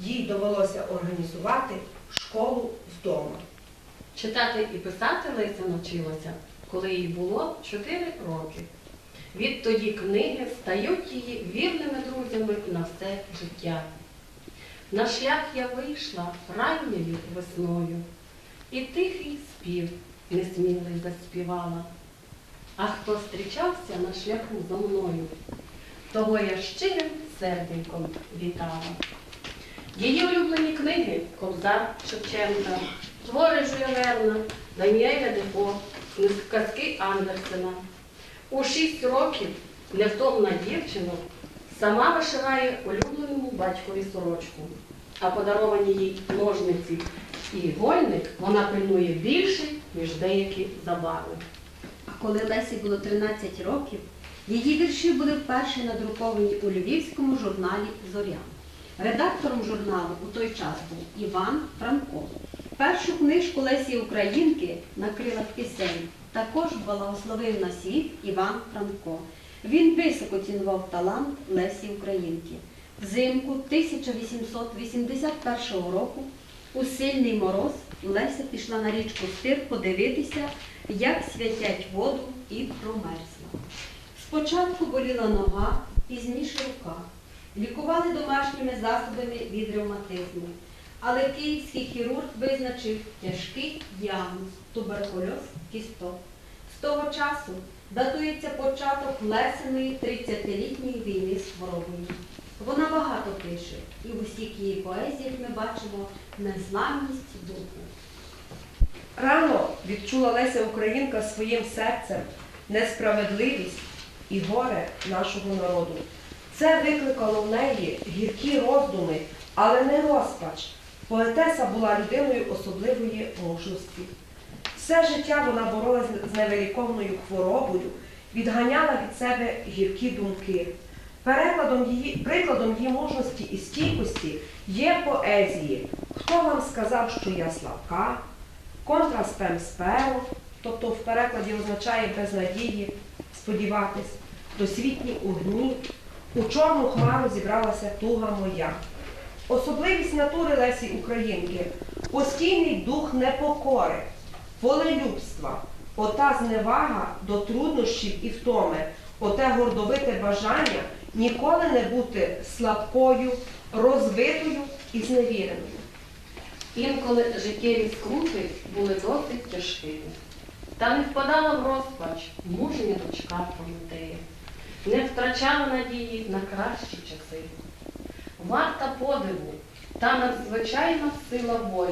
їй довелося організувати школу вдома. Читати і писати Леся навчилася, коли їй було 4 роки. Відтоді книги стають її вірними друзями на все життя. На шлях я вийшла ранньою весною, і тихий спів несмілий заспівала. А хто зустрічався на шляху за мною, того я щирим серденьком вітала. Її улюблені книги Кобзар Шевченка, твори Верна, Даніеля Депо, казки Андерсена. У шість років невтомна дівчина сама вишиває улюбленому батькові сорочку, а подаровані їй ножниці і гольник вона пильнує більше, ніж деякі забави. А коли Лесі було 13 років, її вірші були вперше надруковані у львівському журналі Зоря. Редактором журналу у той час був Іван Франко. Першу книжку Лесі Українки на крилах пісень також благословив на світ Іван Франко. Він високо цінував талант Лесі Українки. Взимку 1881 року у сильний мороз Леся пішла на річку Стир подивитися, як святять воду і промерзла. Спочатку боліла нога, пізніше рука. Лікували домашніми засобами від ревматизму. Але київський хірург визначив тяжкий діагноз туберкульоз кісток. З того часу датується початок Лесиної 30-літньої війни з хворобою. Вона багато пише, і в усіх її поезіях ми бачимо незламність духу. Рано відчула Леся Українка своїм серцем несправедливість і горе нашого народу. Це викликало в неї гіркі роздуми, але не розпач. Поетеса була людиною особливої мужності. Все життя вона боролася з невеликовною хворобою, відганяла від себе гіркі думки. Перекладом її, прикладом її мужності і стійкості є поезії. Хто вам сказав, що я слабка? Контраспем сперо, тобто в перекладі означає без надії, сподіватись, досвітні огні, у чорну хмару зібралася туга моя. Особливість натури Лесі Українки постійний дух непокори, волелюбства, ота зневага до труднощів і втоми, оте гордовите бажання ніколи не бути слабкою, розбитою і зневіреною. Інколи життєві скрути були досить тяжкими. Та не впадала в розпач мужня дочка Прометея, не втрачала надії на кращі часи. Варта подиву та надзвичайна сила волі.